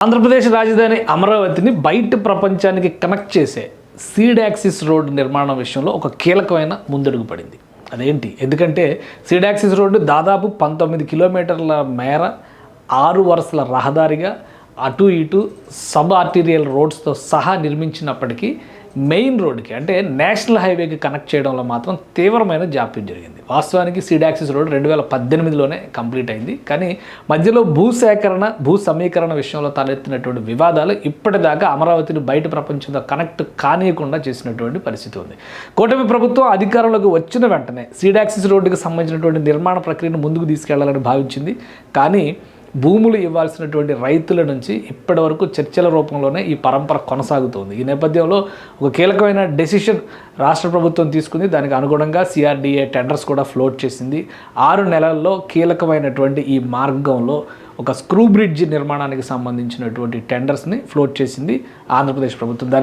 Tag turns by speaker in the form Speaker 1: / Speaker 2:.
Speaker 1: ఆంధ్రప్రదేశ్ రాజధాని అమరావతిని బయట ప్రపంచానికి కనెక్ట్ చేసే సీడ్ యాక్సిస్ రోడ్ నిర్మాణం విషయంలో ఒక కీలకమైన ముందడుగు పడింది అదేంటి? ఎందుకంటే సీడ్ యాక్సిస్ రోడ్డు దాదాపు పంతొమ్మిది కిలోమీటర్ల మేర ఆరు వరుసల రహదారిగా అటు ఇటు సబ్ ఆర్టీరియల్ రోడ్స్తో సహా నిర్మించినప్పటికీ మెయిన్ రోడ్డుకి అంటే నేషనల్ హైవేకి కనెక్ట్ చేయడంలో మాత్రం తీవ్రమైన జాప్యం జరిగింది. వాస్తవానికి సీడాక్సిస్ రోడ్ రెండు వేల పద్దెనిమిదిలోనే కంప్లీట్ అయింది. కానీ మధ్యలో భూ సేకరణ భూ సమీకరణ విషయంలో తలెత్తినటువంటి వివాదాలు ఇప్పటిదాకా అమరావతిని బయట ప్రపంచంతో కనెక్ట్ కానియకుండా చేసినటువంటి పరిస్థితి ఉంది. కూటమి ప్రభుత్వం అధికారంలోకి వచ్చిన వెంటనే సీడాక్సిస్ రోడ్డుకి సంబంధించినటువంటి నిర్మాణ ప్రక్రియను ముందుకు తీసుకెళ్ళాలని భావించింది. కానీ భూములు ఇవ్వాల్సినటువంటి రైతుల నుంచి ఇప్పటి వరకు చర్చల రూపంలోనే ఈ పరంపర కొనసాగుతోంది. ఈ నేపథ్యంలో ఒక కీలకమైన డెసిషన్ రాష్ట్ర ప్రభుత్వం తీసుకుంది. దానికి అనుగుణంగా సిఆర్డీఏ టెండర్స్ కూడా ఫ్లోట్ చేసింది. ఆరు నెలల్లో కీలకమైనటువంటి ఈ మార్గంలో ఒక స్క్రూ బ్రిడ్జ్ నిర్మాణానికి సంబంధించినటువంటి టెండర్స్ని ఫ్లోట్ చేసింది ఆంధ్రప్రదేశ్ ప్రభుత్వం. దాని